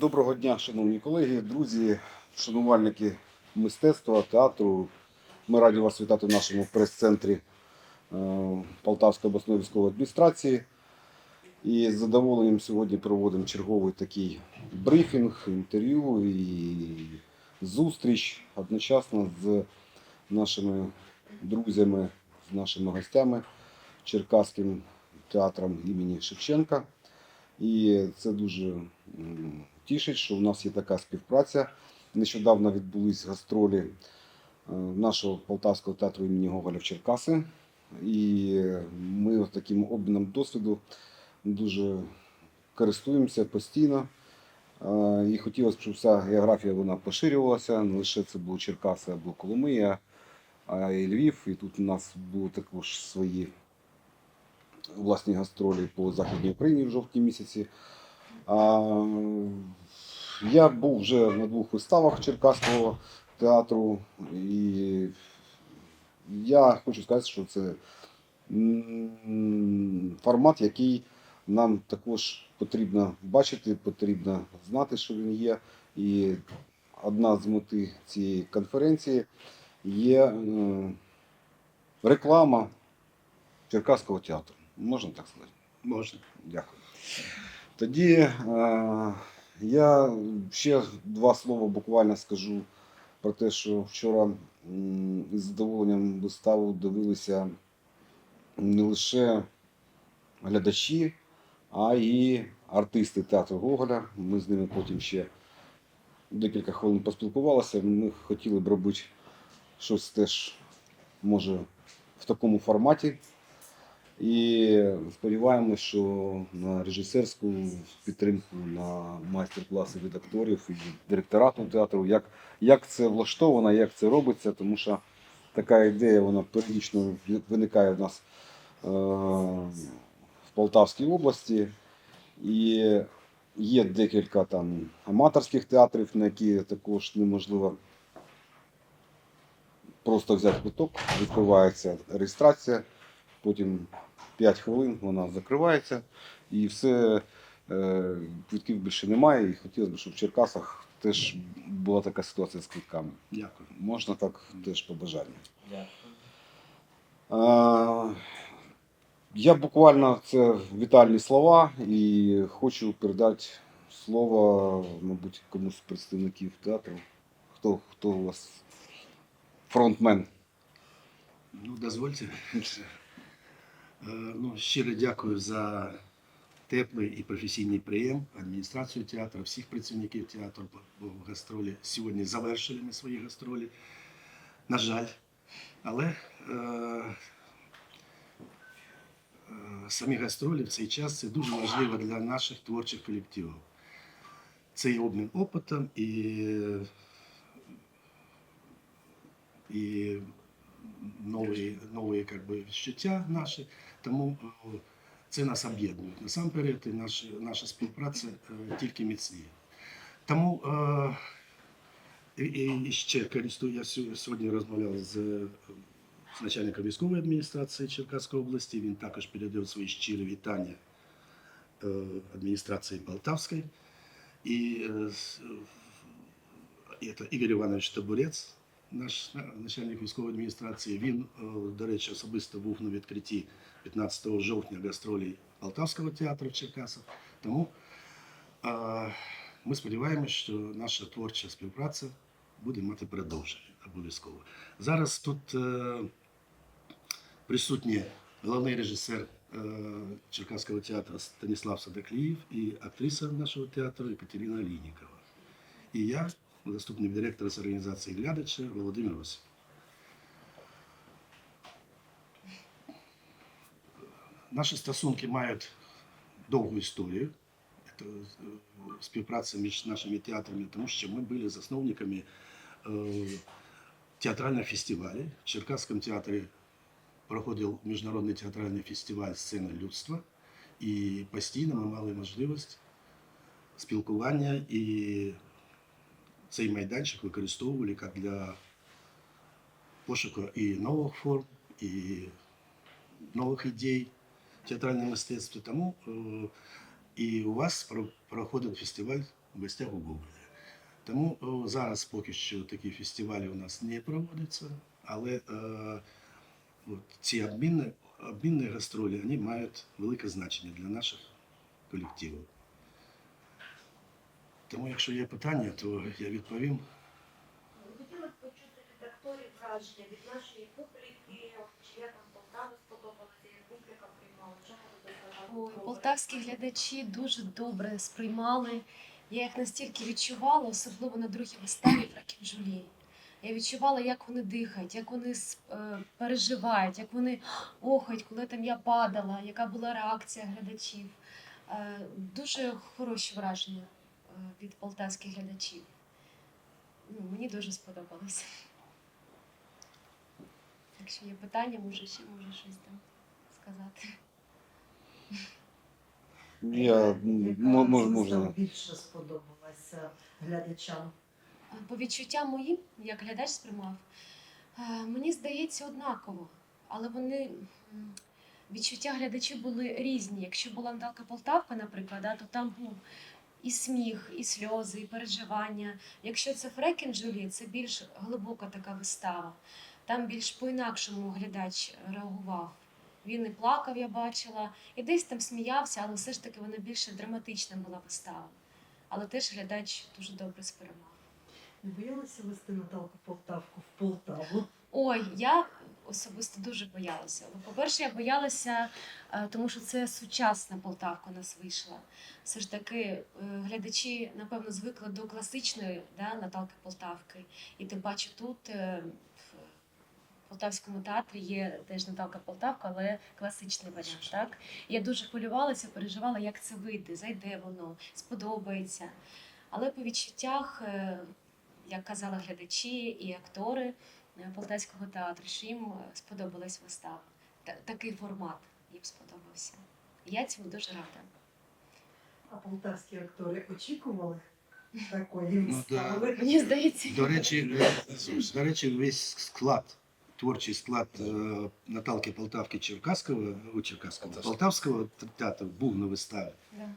Доброго дня, шановні колеги, друзі, шанувальники мистецтва, театру. Ми раді вас вітати в нашому прес-центрі е, Полтавської обласної військової адміністрації. І з задоволенням сьогодні проводимо черговий такий брифінг, інтерв'ю і зустріч одночасно з нашими друзями, з нашими гостями Черкаським театром імені Шевченка. І це дуже тішить, що в нас є така співпраця. Нещодавно відбулись гастролі е, нашого Полтавського театру імені Гоголя в Черкаси. І ми от таким обміном досвіду дуже користуємося постійно. Е, І хотілося б, щоб вся географія вона поширювалася. Не лише це було Черкаси або Коломия, а і Львів. І тут у нас були також свої власні гастролі по Західній Україні в жовтні місяці. Я був вже на двох виставах Черкаського театру, і я хочу сказати, що це формат, який нам також потрібно бачити, потрібно знати, що він є. І одна з мети цієї конференції є е, реклама Черкаського театру. Можна так сказати? Можна. Дякую. Тоді е, я ще два слова буквально скажу про те, що вчора із задоволенням виставу дивилися не лише глядачі, а й артисти театру Гоголя. Ми з ними потім ще декілька хвилин поспілкувалися. Ми хотіли б робити щось теж, може, в такому форматі. І сподіваємося, що на режисерську підтримку, на майстер-класи від акторів і директорату театру, як, як це влаштовано, як це робиться, тому що така ідея вона періодично виникає в нас е, в Полтавській області. І є декілька там аматорських театрів, на які також неможливо просто взяти квиток, відкривається реєстрація, потім 5 хвилин вона закривається і все, е, квитків більше немає. І хотілося б, щоб в Черкасах теж була така ситуація з квитками. Дякую. Можна так теж по бажанню. Дякую. Е, Я буквально це вітальні слова і хочу передати слово, мабуть, комусь з представників театру. Хто, хто у вас фронтмен? Ну, дозвольте. Е, Ну, щиро дякую за теплий і професійний прийом адміністрацію театру, всіх працівників театру, бо гастролі сьогодні завершили ми свої гастролі. На жаль. Але е, е, самі гастролі в цей час це дуже важливо для наших творчих колективів. Це і обмін опитом, і, і нові, нові как би, відчуття наші. Тому е, це нас об'єднує. Насамперед, і наша, наша співпраця е, тільки міцніє. Тому е, і, ще користую, я сьогодні розмовляв з, е, з начальником військової адміністрації Черкаської області. Він також передав свої щирі вітання е, адміністрації Полтавської. І е, е, це Ігор Іванович Табурець, наш начальник військової адміністрації. Він, е, до речі, особисто був на відкритті 15 жовтня гастролі Полтавського театру в Черкасах. Тому е, ми сподіваємося, що наша творча співпраця буде мати продовження обов'язково. Зараз тут е, присутні головний режисер Черкаського театру Станіслав Садакліїв і актриса нашого театру Екатерина Лінікова. І я, заступник директора з організації глядача Володимир Осip. Наші стосунки мають довгу історію. Це е, співпраця між нашими театрами, тому що ми були засновниками е, театрального фестивалю. В Черкаському театрі проходив міжнародний театральний фестиваль Сцена людства, і постійно ми мали можливість спілкування і цей майданчик використовували як для пошуку і нових форм, і нових ідей в театральному мистецтві. Тому е, і у вас проходив фестиваль в гостях у Гоголя. Тому зараз поки що такі фестивалі у нас не проводяться, але е, от ці обмінні, обмінні гастролі вони мають велике значення для наших колективів. Тому, якщо є питання, то я відповім. Хотіла б почути від акторів враження від нашої публіки, чи як вам Полтава сподобалася, як публіка приймала, що ви Ой, полтавські глядачі дуже добре сприймали. Я їх настільки відчувала, особливо на другій виставі Фраків Жулі. Я відчувала, як вони дихають, як вони е, переживають, як вони охають, коли там я падала, яка була реакція глядачів. Е, Дуже хороші враження від полтавських глядачів. Ну, мені дуже сподобалося. Якщо є питання, може ще може щось там сказати. Я мож- можна. більше сподобалася глядачам? По відчуттям моїм, як глядач сприймав, е, мені здається однаково. Але вони відчуття глядачів були різні. Якщо була Наталка Полтавка, наприклад, да, то там був і сміх, і сльози, і переживання. Якщо це Фрекін Джулі, це більш глибока така вистава. Там більш по-інакшому глядач реагував. Він і плакав, я бачила, і десь там сміявся, але все ж таки вона більше драматична була вистава. Але теж глядач дуже добре сприймав. Не боялися вести Наталку Полтавку в Полтаву? Ой, я особисто дуже боялася. Ну, По-перше, я боялася, е, тому що це сучасна Полтавка у нас вийшла. Все ж таки, е, глядачі, напевно, звикли до класичної да, Наталки Полтавки. І тим паче тут е, в Полтавському театрі є теж Наталка Полтавка, але класичний варіант. Так? Я дуже хвилювалася, переживала, як це вийде, зайде воно, сподобається. Але по відчуттях, як казали глядачі і актори, Полтавського театру, що їм е, сподобалась вистава. Такий формат їм сподобався. Я цьому дуже рада. А полтавські актори очікували такої Ну, да. Мені здається, До речі, е, до речі, весь склад, творчий склад е, Наталки Полтавки Черкаського, у Черкаського, Полтавського театру був на виставі. да.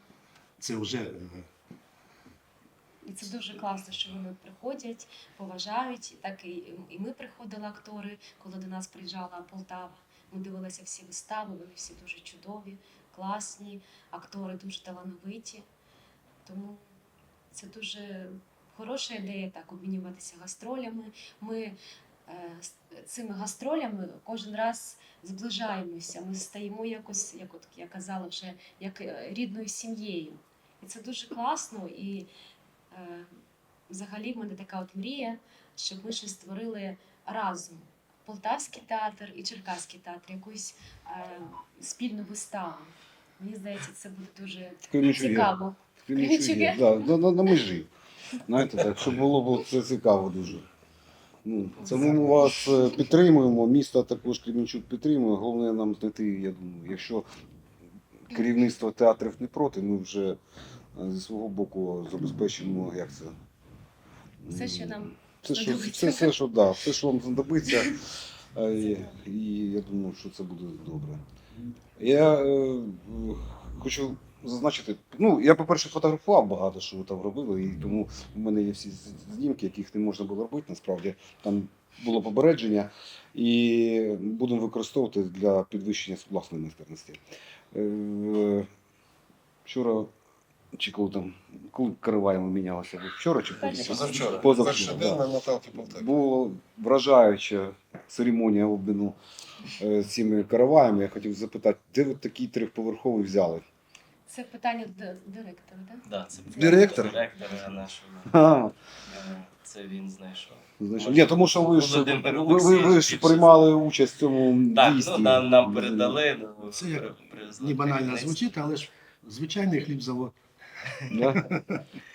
Це вже і це дуже класно, що вони приходять, поважають. Так і, і ми приходили актори, коли до нас приїжджала Полтава. Ми дивилися всі вистави, вони всі дуже чудові, класні, актори дуже талановиті. Тому це дуже хороша ідея так обмінюватися гастролями. Ми е, цими гастролями кожен раз зближаємося. Ми стаємо якось, як от я казала, вже як е, рідною сім'єю. І це дуже класно. І взагалі в мене така от мрія, щоб ми щось створили разом. Полтавський театр і Черкаський театр, якусь е, спільну виставу. Мені здається, це буде дуже цікаво. Да, на, на, на межі. Знаєте, так, щоб було б це цікаво дуже. Ну, це ми вас е, підтримуємо, місто також Кременчук підтримує. Головне нам знайти, я думаю, якщо керівництво театрів не проти, ми вже е, зі свого боку забезпечимо, як це. Все, що нам Це що, це все, що да, все, що вам знадобиться. Е, І, і я думаю, що це буде добре. Я е, хочу зазначити, ну, я, по-перше, фотографував багато, що ви там робили, і тому в мене є всі знімки, яких не можна було робити. Насправді там було попередження, і будемо використовувати для підвищення власної майстерності. Е, Вчора, чи коли там, коли Караваєм мінялося, вчора чи позавчора? Позавчора. Позавчора, да. Наталки вражаюча церемонія обміну е, цими караваями. Я хотів запитати, де ви такий трьохповерховий взяли? це питання до директора, так? Да, це Директор? директора нашого. Е, Це він знайшов. значить, ні, тому що ви ж, ви, Володимир ви, ви Олексійович ж приймали участь в цьому Так, дійстві. ну, нам, нам передали. ну, Це як при- не банально звучить, але ж звичайний хлібзавод. Да?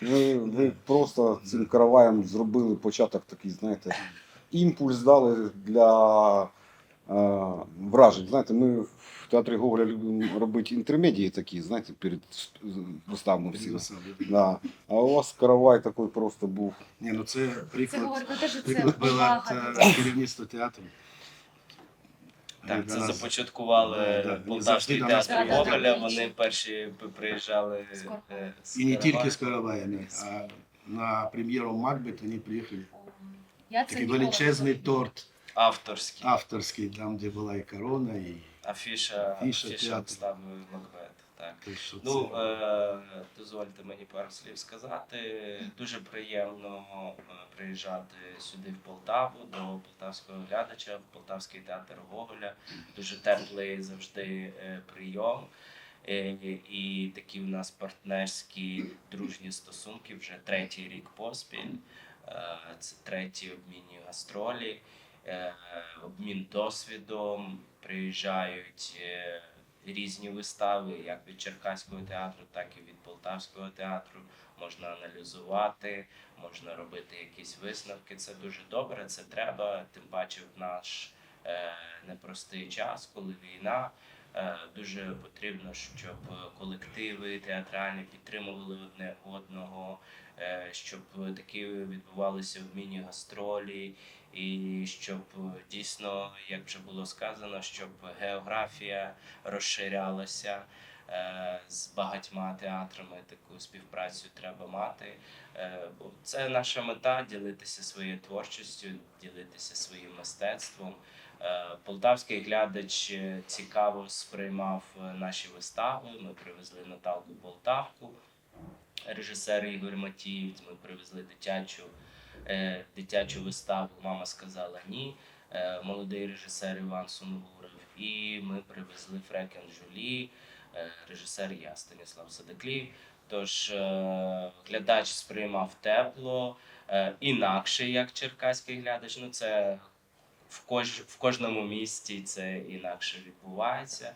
Ви, ви просто цим караваєм зробили початок такий, знаєте, імпульс дали для е, вражень. Знаєте, ми в театрі Гоголя любимо робити інтермедії такі, знаєте, перед виставами всіма. Да. А у вас каравай такий просто був. Ні, ну це Це приклад, говорить про те, що це приклад було повага. та- керівництва театру. Так, це нас- започаткували Да, да, Полтавський театр. Гоголя. Да, да, Вони перші приїжджали З і е, з И не тільки з караваями, а на прем'єру Макбет вони приїхали. Я Такий величезний торт авторський. авторський, там, де була і корона, і Афіша, Афіша афіша театру. Макбет. Так. Ну, е, дозвольте мені пару слів сказати. Дуже приємно е, приїжджати сюди в Полтаву до полтавського глядача, в Полтавський театр Гоголя. Дуже теплий завжди е, прийом. Е, І такі у нас партнерські дружні стосунки вже третій рік поспіль. Це треті обмінні гастролі, обмін досвідом. Приїжджають різні вистави, як від Черкаського театру, так і від Полтавського театру. Можна аналізувати, можна робити якісь висновки. Це дуже добре, це треба. Тим паче в наш е, непростий час, коли війна. Е, дуже потрібно, щоб колективи театральні підтримували одне одного, е, щоб такі відбувалися в міні-гастролі, і щоб е, дійсно, як вже було сказано, щоб географія розширялася. Е, З багатьма театрами таку співпрацю треба мати. Е, Бо це наша мета ділитися своєю творчістю, ділитися своїм мистецтвом. Полтавський глядач цікаво сприймав наші вистави. Ми привезли Наталку Полтавку, режисер Ігор Матіївць. Ми привезли дитячу, дитячу виставу. Мама сказала ні. Е, Молодий режисер Іван Сунгуров. І ми привезли Фрекен Жулі, е, режисер я Станіслав Садоклів. Тож е, глядач сприймав тепло, е, інакше, як черкаський глядач. Ну, це в, кож, в кожному місті це інакше відбувається.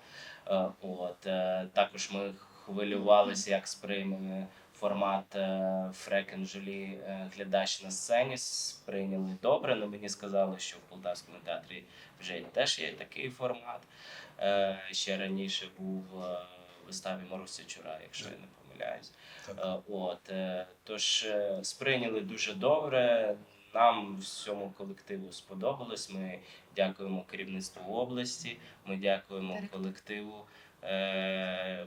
Е, От, е, також ми хвилювалися, як сприйме формат е, Фрекен Жулі е, глядач на сцені. Сприйняли добре, але мені сказали, що в Полтавському театрі вже теж є такий формат. Е, Ще раніше був в виставі Маруся Чура, якщо я не помиляюсь. От, тож сприйняли дуже добре. Нам всьому колективу сподобалось. Ми дякуємо керівництву області. Ми дякуємо колективу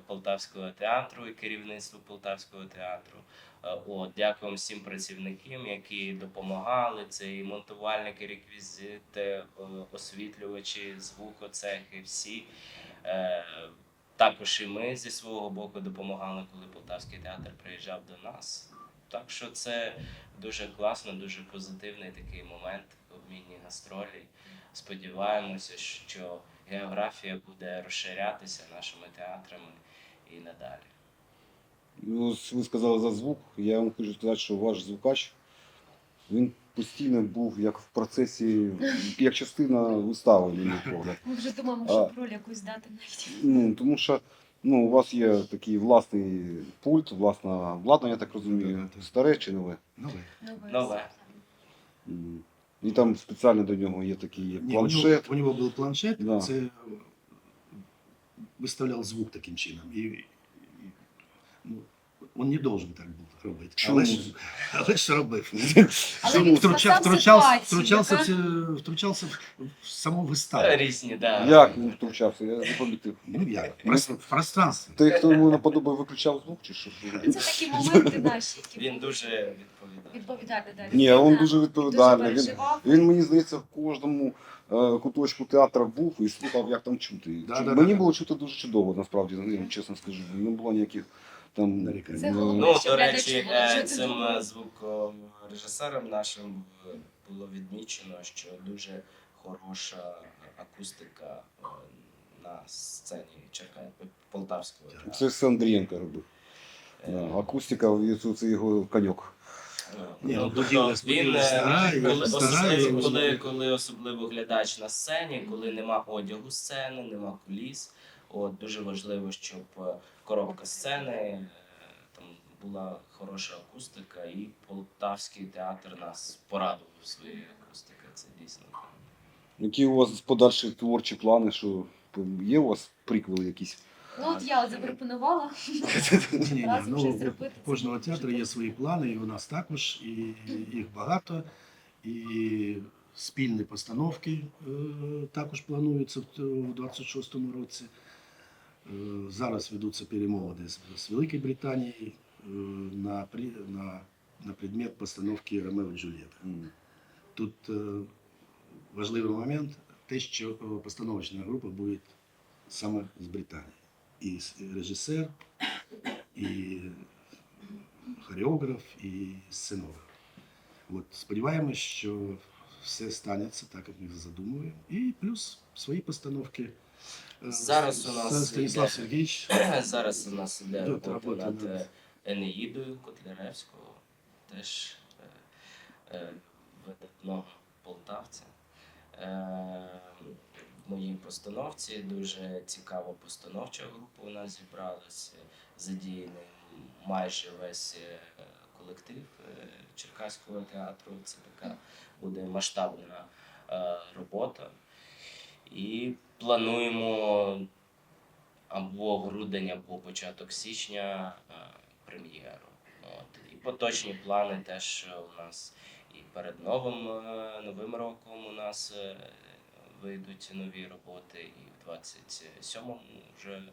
Полтавського театру і керівництву Полтавського театру. Е, От, дякуємо всім працівникам, які допомагали. Це і монтувальники, реквізити, е, освітлювачі, звукоцехи, всі. Е, також і ми зі свого боку допомагали, коли Полтавський театр приїжджав до нас. Так що це дуже класно, дуже позитивний такий момент обмінні гастролі. Сподіваємося, що географія буде розширятися нашими театрами і надалі. Ну, ви сказали за звук. Я вам хочу сказати, що ваш звукач він постійно був як в процесі, як частина вистави, на мій погляд. Ми вже думаємо, А. щоб роль якусь дати навіть. Ну, тому що ну, у вас є такий власний пульт, власне обладнання, я так розумію, старе чи нове. Нове. Нове. М. І там спеціально до нього є такий Ні, планшет. У нього, у нього був планшет, Да. це виставляв звук таким чином. І, він не должен так був робити. Чому? Але ж, але ж робив. Але Чому? Втручав, спасав втручав, ситуацію, втручався, в, втручався в саму виставу. Різні, да. Як він втручався? Я не помітив. Ну як? В прос- В пространстві. Той, хто йому наподобає, виключав звук чи що? Це такі моменти наші, які Він дуже відповідальний. відповідальний. да, Ні, він дуже відповідальний. Він, переживав. він мені здається, в кожному е, куточку театру був і слухав, як там чути. Да, Чу- да, мені да. було чути дуже чудово, насправді, я вам чесно скажу. Не було ніяких там. Нарікань. Ну, до речі, е, цим е, звукорежисером нашим е, було відмічено, що дуже хороша акустика на сцені Черкаського Полтавського. Це все Андрієнко робив. Акустика, це, це його коньок. Ну, ну, тобто він коли особливо глядач на сцені, коли нема одягу сцени, нема куліс. От дуже важливо, щоб е, коробка сцени е, там була хороша акустика, і Полтавський театр нас порадував своєю акустикою. Це дійсно. Які у вас подальші творчі плани, що є у вас приквели якісь? Ну от я запропонувала. Ні, ні. Ну, у зробити, кожного театру є свої плани, і у нас також, і їх багато. І спільні постановки е, також плануються в 26-му році. Е, Зараз ведуться перемовини з, Великою Британією е, на, на, на предмет постановки Ромео і Джульєта. Тут е, важливий момент те, що постановочна група буде саме з Британії. І режисер, і хореограф, і сценограф. От сподіваємось, що все станеться так, як ми задумуємо. І плюс свої постановки. Зараз у нас Станіслав йде- Сергійович Зараз у нас іде робота над над- е, Енеїдою Котляревського, теж е, е, видатного полтавця. Е, В моїй постановці дуже цікава постановча група у нас зібралася, задіяний майже весь е, колектив е, Черкаського театру. Це така буде масштабна е, робота. І плануємо або грудень, або початок січня е, прем'єру. От. І поточні плани теж у нас і перед новим, е, новим роком у нас е, вийдуть нові роботи, і в 27-му вже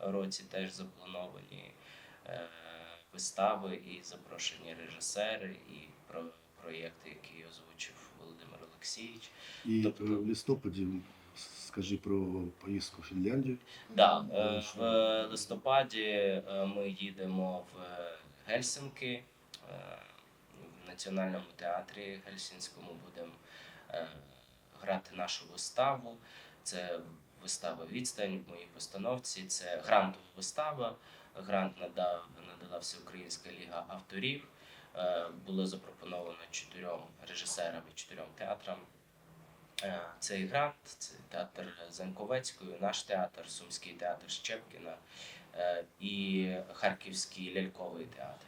році теж заплановані вистави і запрошені режисери, і про проєкти, які озвучив Володимир Олексійович. і Тобто- в листопаді скажи про поїздку в Фінляндію. Да, е, в листопаді е, ми їдемо в Гельсинки. е, В Національному театрі Гельсінському будемо грати нашу виставу. Це вистава відстань в моїй постановці. Це грантова вистава. Грант надав, надала Всеукраїнська ліга авторів. Було запропоновано чотирьом режисерам і чотирьом театрам Цей грант, це театр Заньковецької, наш театр, Сумський театр Щепкіна е, і Харківський ляльковий театр.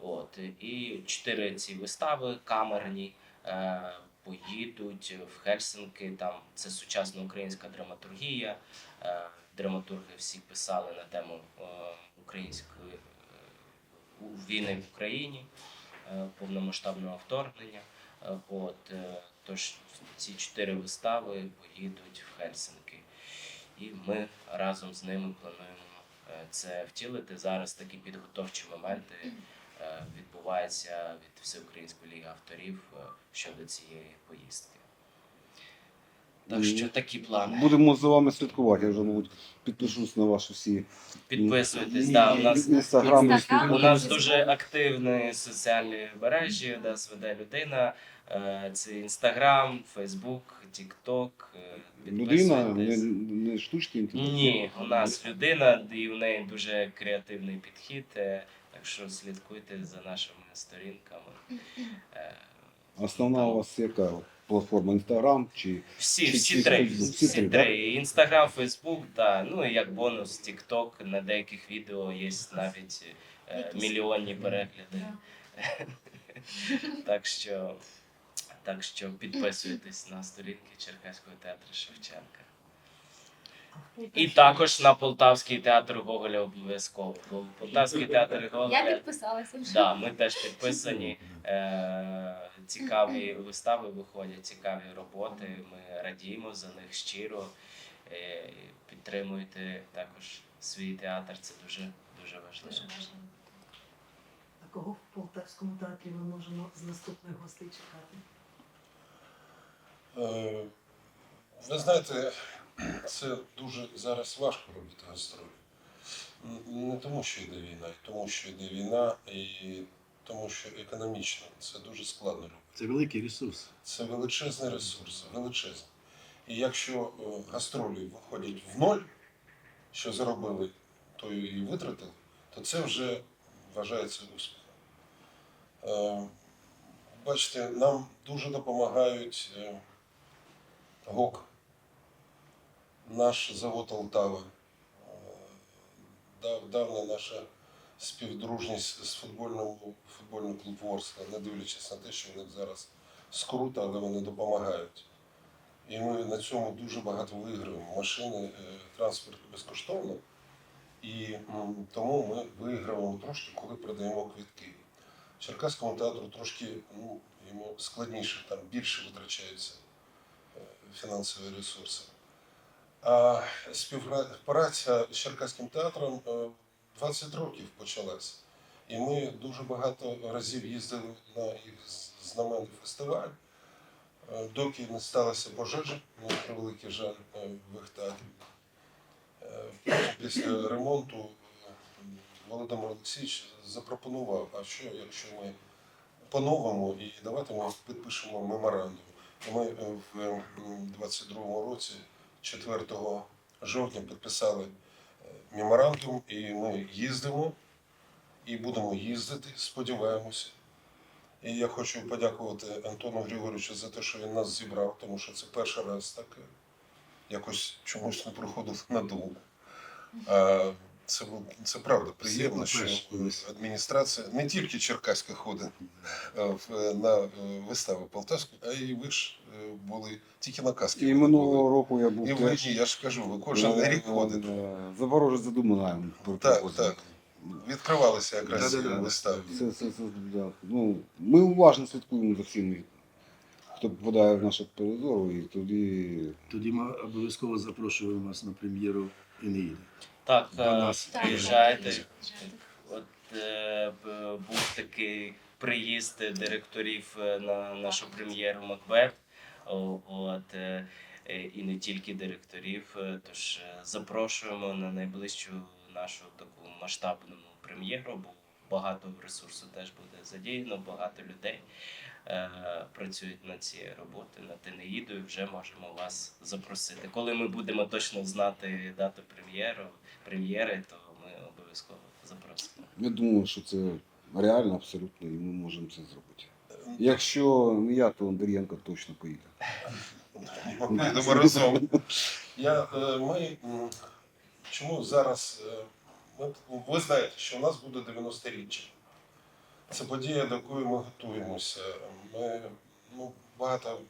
От, і чотири ці вистави камерні е, поїдуть в Хельсинки. Там це сучасна українська драматургія. Е, Драматурги всі писали на тему української війни в Україні, повномасштабного вторгнення. От, тож ці чотири вистави поїдуть в Хельсинки. І ми разом з ними плануємо е, це втілити. Зараз такі підготовчі моменти е, відбуваються від Всеукраїнської ліги авторів е, щодо цієї поїздки. Так що такі плани. Будемо за вами слідкувати. Я вже, мабуть, підпишусь на ваші всі Підписуйтесь, да, у нас інстаграм. Інстаграм. У нас дуже активні соціальні мережі, у нас веде людина. Е, Це Інстаграм, Фейсбук, Тікток. Людина, не, не штучний інтелект. Ні, у нас людина, і в неї дуже креативний підхід. е, Так що слідкуйте за нашими сторінками. Е, Основна у вас яка платформа? Інстаграм чи Всі, Чи- всі чи три. Facebook? Всі Всі три, три. Інстаграм, Фейсбук, да. ну і як бонус, Тікток. На деяких відео є навіть е, мільйонні перегляди. Так що, так що підписуйтесь на сторінки Черкаського театру Шевченка. І також на Полтавський театр Гоголя обов'язково. Полтавський театр Я підписалася вже. Да, ми теж підписані. Е, цікаві вистави виходять, цікаві роботи. Ми радіємо за них щиро. Е, підтримуйте також свій театр. Це дуже дуже важливо. Дуже важливо. А кого в Полтавському театрі ми можемо з наступних гостей чекати? Е, Ви знаєте, це дуже зараз важко робити гастролі. Не тому, що йде війна, і тому, що йде війна, і тому, що економічно це дуже складно робити. Це великий ресурс. Це величезний ресурс, величезний. І якщо е, гастролі виходять в ноль, що заробили, то і витратили, то це вже вважається успіхом. Е, Бачите, нам дуже допомагають е, ГОК, наш завод Полтава, е, дав- давня наша співдружність з футбольним, футбольним клуб Ворскла, не дивлячись на те, що в них зараз скрута, але вони допомагають. І ми на цьому дуже багато виграємо. Машини, е, транспорт безкоштовно. І тому ми виграємо трошки, коли продаємо квитки. Черкаському театру трошки ну, йому складніше, там більше витрачаються е, фінансові ресурси. А співпраця з Черкаським театром е, 20 років почалась. І ми дуже багато разів їздили на їх знаменний фестиваль, е, доки не сталася пожежа, на превеликий жаль, е, в їх театрі. Е, Після ремонту Володимир Олексійович запропонував, а що, якщо ми по-новому і давайте ми підпишемо меморандум. Ми в 22-му році, 4 жовтня, підписали меморандум, і ми їздимо і будемо їздити, сподіваємося. І я хочу подякувати Антону Григоровичу за те, що він нас зібрав, тому що це перший раз таке. Якось чомусь не проходив думку. А, це, бу- це правда приємно, що адміністрація не тільки Черкаська ходить е, на е, виставу Полтавську, а й ви ж е, були тільки на каски. І минулого року я був І ви, ні, я ж кажу, ви кожен Е, рік ходите. е, Запорожець задумаємо. Так, так. Відкривалися якраз Да-да-да. вистави. Це, це, це, да. ну, ми уважно слідкуємо за всіми, хто попадає в наше поле і тоді Тоді ми обов'язково запрошуємо вас на прем'єру Енеїди. Так, До е, нас Так, приїжджайте. От е, був такий приїзд директорів е, на нашу прем'єру Макбет. От, е, е, і не тільки директорів. Тож запрошуємо на найближчу нашу таку масштабну прем'єру, бо багато ресурсу теж буде задіяно, багато людей працюють над цією роботою, над Енеїдою. Вже можемо вас запросити. Коли ми будемо точно знати дату прем'єру, прем'єри, то ми обов'язково запросимо. я думаю, що це реально абсолютно, і ми можемо це зробити. Якщо не я, то Андрієнко точно поїде. Разом. Я, е, ми, чому зараз, е, ми, ви знаєте, що у нас буде 90-річчя. Це подія, до якої ми готуємося. Ми ну, багато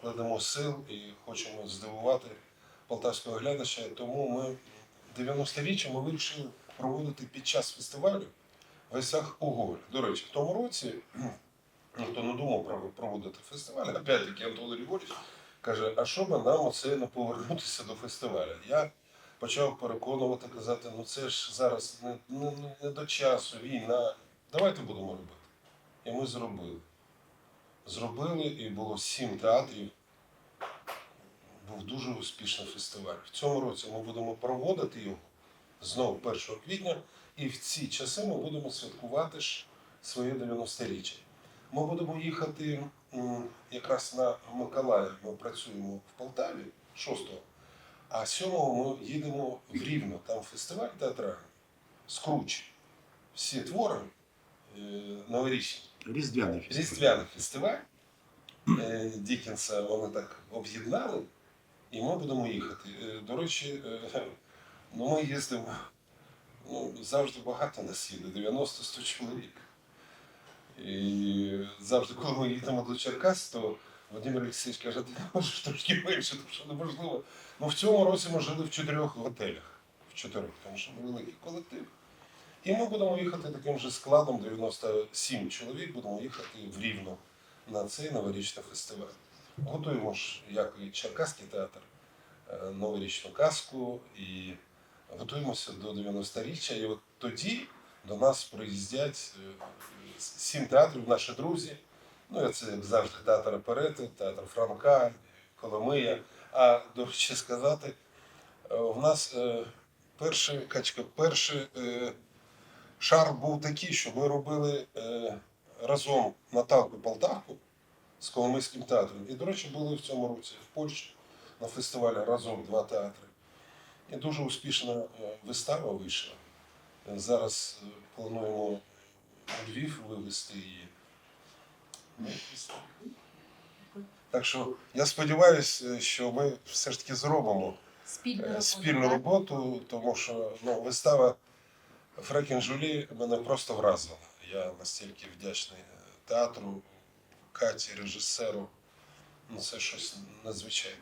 кладемо сил і хочемо здивувати полтавського глядача. Тому ми 90-річчя ми вирішили проводити під час фестивалю в гостях у Гоголь. До речі, в тому році ніхто не думав про проводити фестиваль. Опять-таки Антон Григорьович каже, а що би нам оце не повернутися до фестивалю? Я почав переконувати, казати, ну це ж зараз не, не, не до часу, війна. Давайте будемо робити. І ми зробили. Зробили, і було сім театрів. Був дуже успішний фестиваль. В цьому році ми будемо проводити його знову 1 квітня, і в ці часи ми будемо святкувати своє 90-річчя. Ми будемо їхати якраз на Миколаїв. Ми працюємо в Полтаві 6-го, а 7-го ми їдемо в Рівно. Там фестиваль театральний Скруч. Всі твори новорічні. Різдвяний фестиваль. Різдвяний фестиваль е, Дікенса вони так об'єднали, і ми будемо їхати. Е, До речі, е, ну ми їздимо ну, завжди багато нас їде, 90-100 чоловік. І завжди, коли ми їдемо до Черкас, то Владимир Олексійович каже, ти можеш трошки менше, тому що неможливо. Ну в цьому році ми жили в чотирьох готелях. В чотирьох, тому що великий колектив. І ми будемо їхати таким же складом, 97 чоловік, будемо їхати в Рівно на цей новорічний фестиваль. Готуємо ж, як і Черкаський театр, е, новорічну казку і готуємося до 90-річчя. І от тоді до нас приїздять е, сім театрів, наші друзі. Ну, це як завжди театр оперети, театр Франка, Коломия. А до речі сказати, е, в нас е, перший качка, перший е, шар був такий, що ми робили е, разом Наталку Полтавку з Коломийським театром. І, до речі, були в цьому році в Польщі на фестивалі разом два театри. І дуже успішна е, вистава вийшла. Е, Зараз е, плануємо у Львів вивезти її. Так що я сподіваюся, що ми все ж таки зробимо Спільну роботу. спільну роботу, тому що ну, вистава Жулі мене просто вразила. Я настільки вдячний е, театру, Каті, режисеру. Ну, це щось надзвичайне.